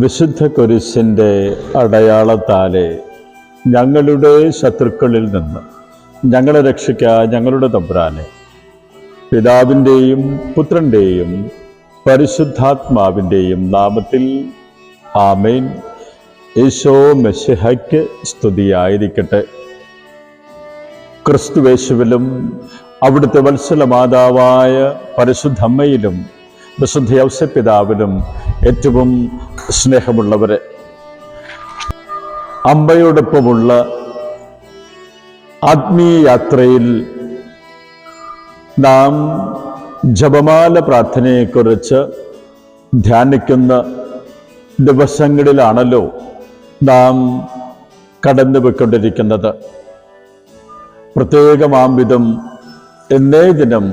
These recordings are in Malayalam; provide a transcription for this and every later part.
വിശുദ്ധ കുരിശിന്റെ അടയാളത്താലെ ഞങ്ങളുടെ ശത്രുക്കളിൽ നിന്ന് ഞങ്ങളെ രക്ഷിക്ക ഞങ്ങളുടെ തമ്പുരാനെ. പിതാവിന്റെയും പുത്രന്റെയും പരിശുദ്ധാത്മാവിന്റെയും നാമത്തിൽ ആമേൻ. യേശോ മെസ്സിഹയ്ക്ക് സ്തുതിയായിരിക്കട്ടെ. ക്രിസ്തുവേശുവിലും അവിടുത്തെ വത്സല മാതാവായ പരിശുദ്ധമ്മയിലും വിശുദ്ധ ഔസപിതാവിലും ഏറ്റവും സ്നേഹമുള്ളവരെ അമ്മയോടൊപ്പമുള്ള ആത്മീയ യാത്രയിൽ നാം ജപമാല പ്രാർത്ഥനയെക്കുറിച്ച് ധ്യാനിക്കുന്ന ദിവസങ്ങളിലാണല്ലോ നാം കടന്നു പോയിക്കൊണ്ടിരിക്കുന്നത് പ്രത്യേകമാം വിധം എന്നേ ദിനം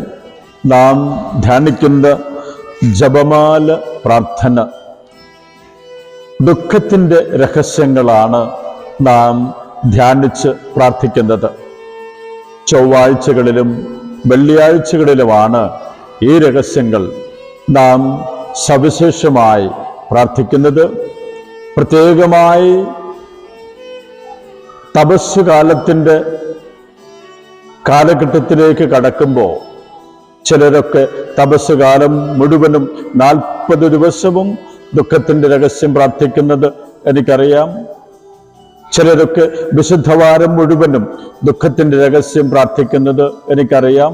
നാം ധ്യാനിക്കുന്ന ജപമാല പ്രാർത്ഥന. ദുഃഖത്തിന്റെ രഹസ്യങ്ങളാണ് നാം ധ്യാനിച്ച് പ്രാർത്ഥിക്കുന്നത്. ചൊവ്വാഴ്ചകളിലും വെള്ളിയാഴ്ചകളിലുമാണ് ഈ രഹസ്യങ്ങൾ നാം സവിശേഷമായി പ്രാർത്ഥിക്കുന്നത്. പ്രത്യേകമായി തപസ്സുകാലത്തിന്റെ കാലഘട്ടത്തിലേക്ക് കടക്കുമ്പോൾ ചിലരൊക്കെ തപസ്സുകാലം കാലം മുഴുവനും നാൽപ്പത് ദിവസവും ദുഃഖത്തിന്റെ രഹസ്യം പ്രാർത്ഥിക്കുന്നത് എനിക്കറിയാം. ചിലരൊക്കെ വിശുദ്ധവാരം മുഴുവനും ദുഃഖത്തിന്റെ രഹസ്യം പ്രാർത്ഥിക്കുന്നത് എനിക്കറിയാം.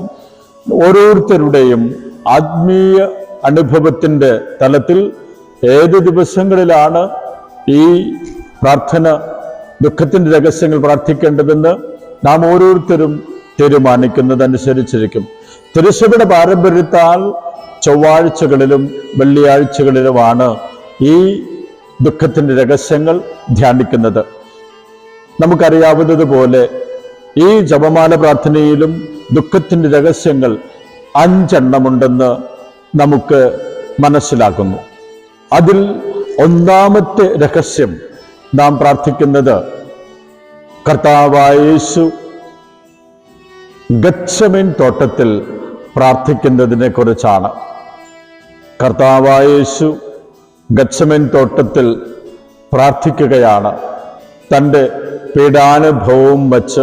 ഓരോരുത്തരുടെയും ആത്മീയ അനുഭവത്തിന്റെ തലത്തിൽ ഏത് ദിവസങ്ങളിലാണ് ഈ പ്രാർത്ഥന ദുഃഖത്തിന്റെ രഹസ്യങ്ങൾ പ്രാർത്ഥിക്കേണ്ടതെന്ന് നാം ഓരോരുത്തരും തീരുമാനിക്കുന്നതനുസരിച്ചിരിക്കും. തിരുസഭയുടെ പാരമ്പര്യത്താൽ ചൊവ്വാഴ്ചകളിലും വെള്ളിയാഴ്ചകളിലുമാണ് ഈ ദുഃഖത്തിന്റെ രഹസ്യങ്ങൾ ധ്യാനിക്കുന്നത്. നമുക്കറിയാവുന്നതുപോലെ ഈ ജപമാല പ്രാർത്ഥനയിലും ദുഃഖത്തിന്റെ രഹസ്യങ്ങൾ അഞ്ചെണ്ണമുണ്ടെന്ന് നമുക്ക് മനസ്സിലാക്കുന്നു. അതിൽ ഒന്നാമത്തെ രഹസ്യം നാം പ്രാർത്ഥിക്കുന്നത് കർത്താവായ യേശു ഗച്ഛമിൻ തോട്ടത്തിൽ പ്രാർത്ഥിക്കുന്നതിനെ കുറിച്ചാണ് കർത്താവായ യേശു തോട്ടത്തിൽ പ്രാർത്ഥിക്കുകയാണ്. തന്റെ പീഡാനുഭവവും വച്ച്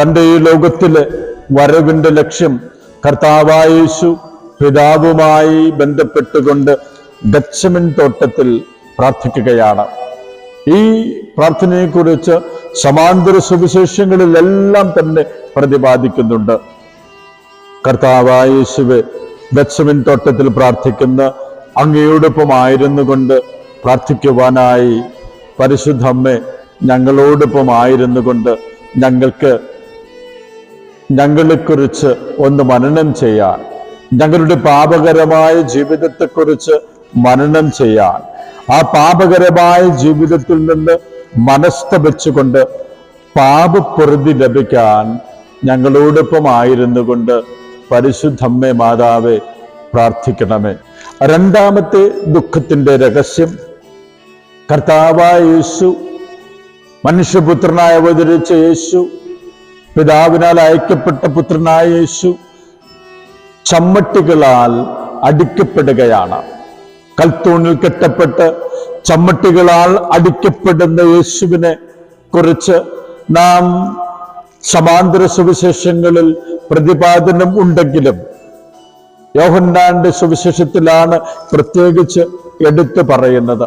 തന്റെ ഈ ലോകത്തിലെ വരവിന്റെ ലക്ഷ്യം കർത്താവായ യേശു പിതാവുമായി ബന്ധപ്പെട്ടുകൊണ്ട് ഗച്ഛമിൻ തോട്ടത്തിൽ പ്രാർത്ഥിക്കുകയാണ്. ഈ പ്രാർത്ഥനയെക്കുറിച്ച് സമാന്തര സുവിശേഷങ്ങളിലെല്ലാം തന്നെ പ്രതിപാദിക്കുന്നുണ്ട്. കർത്താവായ യേശുവെ തോട്ടത്തിൽ പ്രാർത്ഥിക്കുന്ന അങ്ങയോടൊപ്പമായിരുന്നു കൊണ്ട് പ്രാർത്ഥിക്കുവാനായി പരിശുദ്ധമ്മേ ഞങ്ങളോടൊപ്പമായിരുന്നു കൊണ്ട് ഞങ്ങൾക്ക് ഞങ്ങളെക്കുറിച്ച് ഒന്ന് മനനം ചെയ്യാൻ ഞങ്ങളുടെ പാപകരമായ ജീവിതത്തെക്കുറിച്ച് മനനം ചെയ്യാൻ ആ പാപകരമായ ജീവിതത്തിൽ നിന്ന് മനസ്തപിച്ചുകൊണ്ട് പാപപ്രതി ലഭിക്കാൻ ഞങ്ങളോടൊപ്പമായിരുന്നു കൊണ്ട് പരിശുദ്ധമ്മേ മാതാവെ പ്രാർത്ഥിക്കണമേ. രണ്ടാമത്തെ ദുഃഖത്തിന്റെ രഹസ്യം കർത്താവായ യേശു മനുഷ്യപുത്രനായി അവതരിച്ച യേശു പിതാവിനാൽ അയക്കപ്പെട്ട പുത്രനായ യേശു ചമ്മട്ടികളാൽ അടിക്കപ്പെടുകയാണ്. കൽത്തൂണിൽ കെട്ടപ്പെട്ട് ചമ്മട്ടികളാൽ അടിക്കപ്പെടുന്ന യേശുവിനെ കുറിച്ച് നാം സമാന്തര സുവിശേഷങ്ങളിൽ പ്രതിപാദനം ഉണ്ടെങ്കിലും യോഹന്നാന്റെ സുവിശേഷത്തിലാണ് പ്രത്യേകിച്ച് എടുത്തു പറയുന്നത്.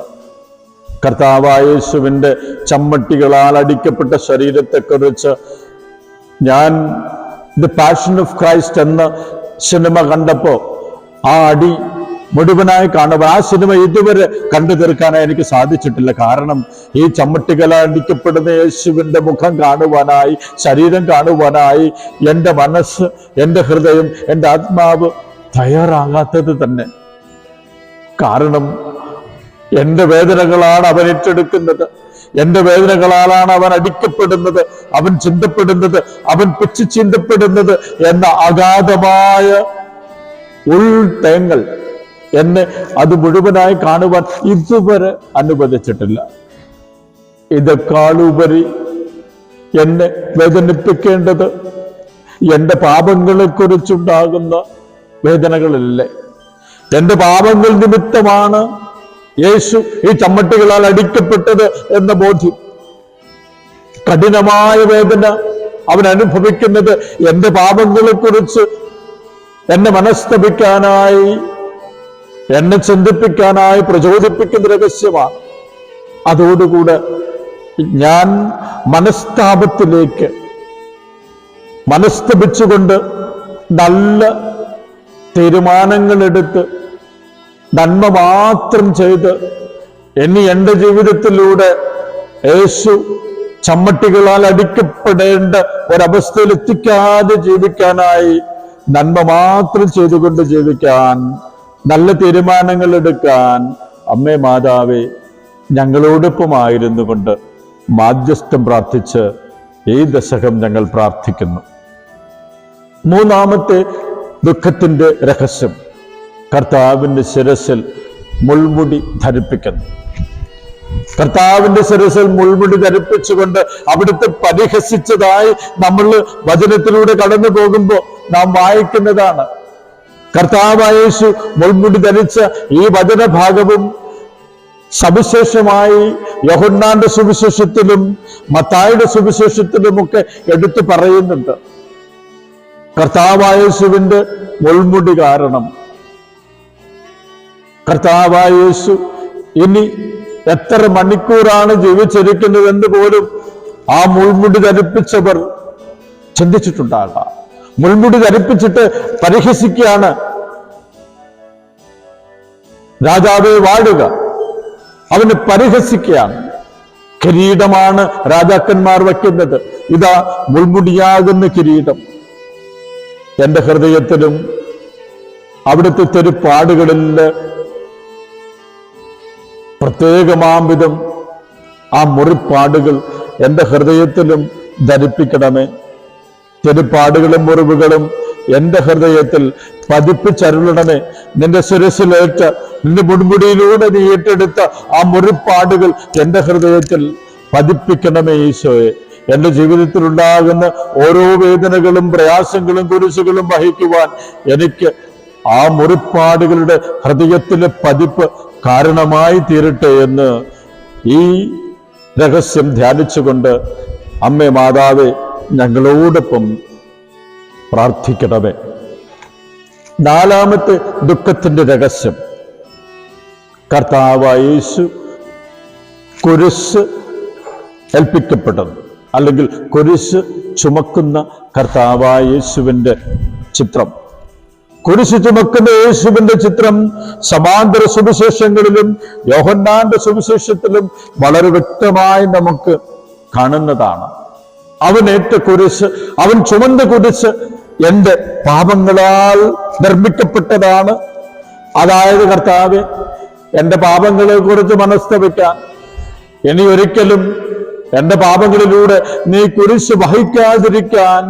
കർത്താവായ യേശുവിന്റെ ചമ്മട്ടികളാൽ അടിക്കപ്പെട്ട ശരീരത്തെക്കുറിച്ച് ഞാൻ ദി പാഷൻ ഓഫ് ക്രൈസ്റ്റ് എന്ന സിനിമ കണ്ടപ്പോൾ ആ അടി മുഴുവനായി കാണുമ്പോൾ ആ സിനിമ ഇതുവരെ കണ്ടു തീർക്കാനായി എനിക്ക് സാധിച്ചിട്ടില്ല. കാരണം ഈ ചമ്മട്ടികൾ അടിക്കപ്പെടുന്ന യേശുവിന്റെ മുഖം കാണുവാനായി ശരീരം കാണുവാനായി എന്റെ മനസ്സ് എന്റെ ഹൃദയം എന്റെ ആത്മാവ് തയ്യാറാകാത്തത് തന്നെ. കാരണം എന്റെ വേദനകളാണ് അവൻ ഏറ്റെടുക്കുന്നത്. എന്റെ വേദനകളാലാണ് അവൻ അടിക്കപ്പെടുന്നത്. അവൻ ചിന്തപ്പെടുന്നത് അവൻ പിച്ചു ചിന്തപ്പെടുന്നത് എന്ന അഗാധമായ ഉൾത്തേങ്ങൾ എന്നെ അത് മുഴുവനായി കാണുവാൻ ഇതുവരെ അനുവദിച്ചിട്ടില്ല. ഇതൊക്കാളുപരി എന്നെ വേദനിപ്പിക്കേണ്ടത് എന്റെ പാപങ്ങളെ കുറിച്ചുണ്ടാകുന്ന വേദനകളല്ലേ? എന്റെ പാപങ്ങൾ നിമിത്തമാണ് യേശു ഈ ചമ്മട്ടികളാൽ അടിക്കപ്പെട്ടത് എന്ന ബോധ്യം. കഠിനമായ വേദന അവൻ അനുഭവിക്കുന്നത് എന്റെ പാപങ്ങളെക്കുറിച്ച് എന്നെ മനസ്തപിക്കാനായി എന്നെ ചിന്തിപ്പിക്കാനായി പ്രചോദിപ്പിക്കുന്ന രഹസ്യമാണ്. അതോടുകൂടെ ഞാൻ മനസ്താപത്തിലേക്ക് മനസ്തപിച്ചുകൊണ്ട് നല്ല തീരുമാനങ്ങളെടുത്ത് നന്മ മാത്രം ചെയ്ത് ഇനി എന്റെ ജീവിതത്തിലൂടെ യേശു ചമ്മട്ടികളാൽ അടിക്കപ്പെടേണ്ട ഒരവസ്ഥയിൽ എത്തിക്കാതെ ജീവിക്കാനായി നന്മ മാത്രം ചെയ്തുകൊണ്ട് ജീവിക്കാൻ നല്ല തീരുമാനങ്ങൾ എടുക്കാൻ അമ്മേ മാതാവേ ഞങ്ങളോടൊപ്പമായിരുന്നു കൊണ്ട് മാധ്യസ്ഥം പ്രാർത്ഥിച്ച് ഈ ദശകം ഞങ്ങൾ പ്രാർത്ഥിക്കുന്നു. മൂന്നാമത്തെ ദുഃഖത്തിന്റെ രഹസ്യം കർത്താവിന്റെ ശിരസിൽ മുൾമുടി ധരിപ്പിക്കുന്നു. കർത്താവിന്റെ ശിരസിൽ മുൾമുടി ധരിപ്പിച്ചുകൊണ്ട് അവിടുത്തെ പരിഹസിച്ചതായി നമ്മൾ വചനത്തിലൂടെ കടന്നു പോകുമ്പോൾ നാം വായിക്കുന്നതാണ്. കർത്താവായ യേശു മുൾമുടി ധരിച്ച ഈ വചനഭാഗവും സവിശേഷമായി യഹുണ്ണാന്റെ സുവിശേഷത്തിലും മത്തായുടെ സുവിശേഷത്തിലുമൊക്കെ എടുത്തു പറയുന്നുണ്ട്. കർത്താവായ യേശുവിന്റെ മുൾമുടി കാരണം. കർത്താവായേശു ഇനി എത്ര മണിക്കൂറാണ് ജീവിച്ചിരിക്കുന്നതെന്ന് പോലും ആ മുൾമുടി ധരിപ്പിച്ചവർ ചിന്തിച്ചിട്ടുണ്ടാകാം. മുൾമുടി ധരിപ്പിച്ചിട്ട് പരിഹസിക്കുകയാണ്. രാജാവെ വാഴുക. അവന് പരിഹസിക്കുകയാണ്. കിരീടമാണ് രാജാക്കന്മാർ വയ്ക്കുന്നത്. ഇതാ മുൾമുടിയാകുന്ന കിരീടം. എന്റെ ഹൃദയത്തിലും അവിടുത്തെ തെരുപ്പാടുകളിൽ പ്രത്യേകമാം വിധം ആ മുറിപ്പാടുകൾ എന്റെ ഹൃദയത്തിലും ധരിപ്പിക്കണമേ. തെരുപ്പാടുകളും മുറിവുകളും എന്റെ ഹൃദയത്തിൽ പതിപ്പിച്ചരുളണമേ. നിന്റെ സുരസിലേറ്റ് നിന്റെ മുൻമുടിയിലൂടെ നീ ഏറ്റെടുത്ത ആ മുറിപ്പാടുകൾ എന്റെ ഹൃദയത്തിൽ പതിപ്പിക്കണമേ ഈശോയെ. എന്റെ ജീവിതത്തിൽ ഉണ്ടാകുന്ന ഓരോ വേദനകളും പ്രയാസങ്ങളും കുരിശുകളും വഹിക്കുവാൻ എനിക്ക് ആ മുറിപ്പാടുകളുടെ ഹൃദയത്തിലെ പതിപ്പ് കാരണമായി തീരട്ടെ എന്ന് ഈ രഹസ്യം ധ്യാനിച്ചുകൊണ്ട് അമ്മേ മാതാവെ ഞങ്ങളോടൊപ്പം പ്രാർത്ഥിക്കണമേ. നാലാമത്തെ ദുഃഖത്തിന്റെ രഹസ്യം. കർത്താവായ യേശു കുരിശ് ഏൽപ്പിക്കപ്പെട്ടത് അല്ലെങ്കിൽ കുരിശ് ചുമക്കുന്ന കർത്താവായ യേശുവിന്റെ ചിത്രം. കുരിശ് ചുമക്കുന്ന യേശുവിന്റെ ചിത്രം സമാന്തര സുവിശേഷങ്ങളിലും യോഹന്നാന്റെ സുവിശേഷത്തിലും വളരെ വ്യക്തമായി നമുക്ക് കാണുന്നതാണ്. അവൻ ഏറ്റ കുരിശ് അവൻ ചുമന്ന കുരിശ് എന്റെ പാപങ്ങളാൽ നിർമ്മിക്കപ്പെട്ടതാണ്. അതായത് കർത്താവ് എന്റെ പാപങ്ങളെ കുറിച്ച് മനസ്തപിക്കാൻ ഇനി ഒരിക്കലും എന്റെ പാപങ്ങളിലൂടെ നീ കുരിശ് വഹിക്കാതിരിക്കാൻ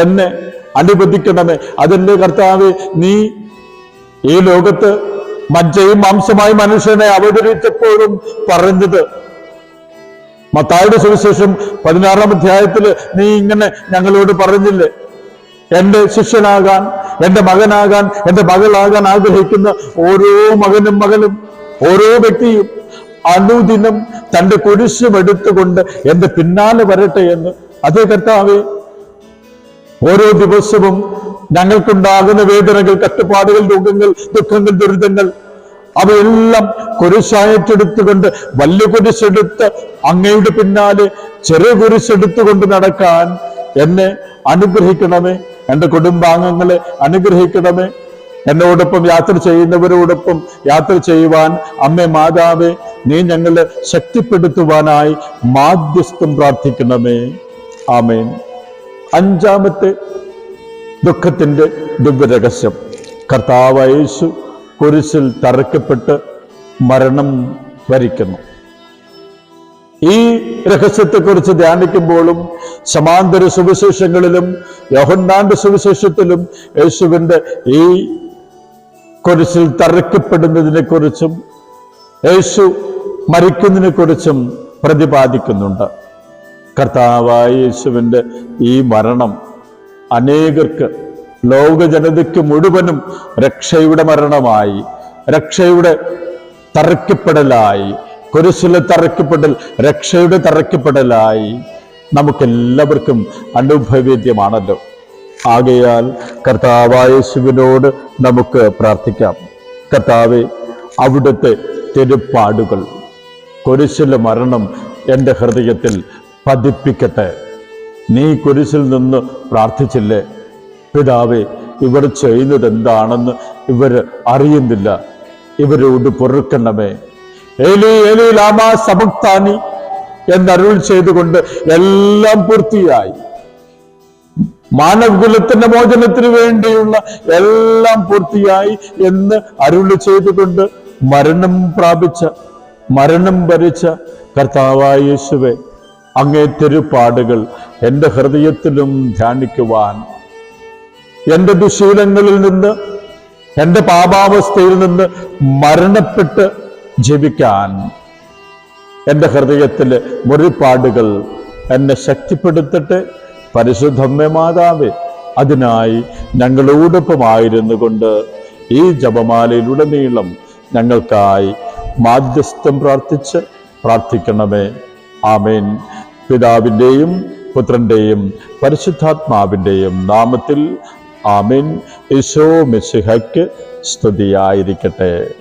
എന്നെ അനുവദിക്കണമേ. അതിന്റെ കർത്താവ് നീ ഈ ലോകത്ത് മജ്ജയും മാംസമായി മനുഷ്യനെ അവതരിച്ചപ്പോഴും പറഞ്ഞത്. മത്തായുടെ സുവിശേഷം പതിനാറാം അധ്യായത്തിൽ നീ ഇങ്ങനെ ഞങ്ങളോട് പറഞ്ഞില്ലേ? എന്റെ ശിഷ്യനാകാൻ എന്റെ മകനാകാൻ എന്റെ മകളാകാൻ ആഗ്രഹിക്കുന്ന ഓരോ മകനും മകളും ഓരോ വ്യക്തിയും അനുദിനം തന്റെ കുരിശും എടുത്തുകൊണ്ട് എന്റെ പിന്നാലെ വരട്ടെ എന്ന്. അതേ കർത്താവേ ഓരോ ദിവസവും ഞങ്ങൾക്കുണ്ടാകുന്ന വേദനകൾ കഷ്ടപ്പാടുകൾ രോഗങ്ങൾ ദുഃഖങ്ങൾ ദുരിതങ്ങൾ അവയെല്ലാം കുരിശായിട്ടെടുത്തുകൊണ്ട് വലിയ കുരിശെടുത്ത് അങ്ങയുടെ പിന്നാലെ ചെറിയ കുരിശെടുത്തുകൊണ്ട് നടക്കാൻ എന്നെ അനുഗ്രഹിക്കണമേ. എന്റെ കുടുംബാംഗങ്ങളെ അനുഗ്രഹിക്കണമേ. എന്നോടൊപ്പം യാത്ര ചെയ്യുന്നവരോടൊപ്പം യാത്ര ചെയ്യുവാൻ അമ്മേ മാതാവേ നീ ഞങ്ങളെ ശക്തിപ്പെടുത്തുവാനായി മാധ്യസ്ഥം പ്രാർത്ഥിക്കണമേ. ആമേൻ. അഞ്ചാമത്തെ ദുഃഖത്തിന്റെ ദിവ്യരഹസ്യം. കർത്താവ് യേശു കുരിശിൽ തറക്കപ്പെട്ട് മരണം വരിക്കുന്നു. ഈ രഹസ്യത്തെക്കുറിച്ച് ധ്യാനിക്കുമ്പോഴും സമാന്തര സുവിശേഷങ്ങളിലും യോഹന്നാന്റെ സുവിശേഷത്തിലും യേശുവിന്റെ ഈ കുരിശിൽ തറക്കപ്പെടുന്നതിനെ കുറിച്ചും യേശു മരിക്കുന്നതിനെ കുറിച്ചും പ്രതിപാദിക്കുന്നുണ്ട്. കർത്താവായ യേശുവിന്റെ ഈ മരണം അനേകർക്ക് ലോക ജനതയ്ക്ക് മുഴുവനും രക്ഷയുടെ മരണമായി രക്ഷയുടെ തറയ്ക്കപ്പെടലായി കുരിശിലെ തറയ്ക്കപ്പെടൽ രക്ഷയുടെ തറയ്ക്കപ്പെടലായി. നമുക്കെല്ലാവർക്കും അനുഭവേദ്യമാണല്ലോ. ആകയാൽ കർത്താവായ ശിവനോട് നമുക്ക് പ്രാർത്ഥിക്കാം. കർത്താവെ അവിടുത്തെ തിരുപ്പാടുകൾ കുരിശിലെ മരണം എന്റെ ഹൃദയത്തിൽ പതിപ്പിക്കട്ടെ. നീ കുരിശിൽ നിന്ന് പ്രാർത്ഥിച്ചില്ലേ? പിതാവെ ഇവർ ചെയ്യുന്നത് എന്താണെന്ന് ഇവർ അറിയുന്നില്ല. ഇവരോട് പൊറുക്കണമേ. ഏലി ഏലി ലാമാ സമക്താനി എന്നരുൾ ചെയ്തുകൊണ്ട് എല്ലാം പൂർത്തിയായി. മാനവകുലത്തിന്റെ മോചനത്തിന് വേണ്ടിയുള്ള എല്ലാം പൂർത്തിയായി എന്ന് അരുൾ ചെയ്തുകൊണ്ട് മരണം പ്രാപിച്ച മരണം ഭരിച്ച കർത്താവായ യേശുവെ അങ്ങേ തിരുപ്പാടുകൾ എന്റെ ഹൃദയത്തിലും ധ്യാനിക്കുവാൻ എന്റെ ദുശീലങ്ങളിൽ നിന്ന് എന്റെ പാപാവസ്ഥയിൽ നിന്ന് മരണപ്പെട്ട് ജീവിക്കാൻ എന്റെ ഹൃദയത്തിലെ മുറിപ്പാടുകൾ എന്നെ ശക്തിപ്പെടുത്തട്ടെ. പരിശുദ്ധമ്മ മാതാവേ അതിനായി ഞങ്ങളോടൊപ്പമായിരുന്നു കൊണ്ട് ഈ ജപമാലയിലുടനീളം ഞങ്ങൾക്കായി മാധ്യസ്ഥം പ്രാർത്ഥിച്ച് പ്രാർത്ഥിക്കണമേ. ആമേൻ. പിതാവിന്റെയും പുത്രന്റെയും പരിശുദ്ധാത്മാവിന്റെയും നാമത്തിൽ ആമേൻ. യേശോ മെസ്സിഹയ്ക്ക് സ്തുതിയായിരിക്കട്ടെ.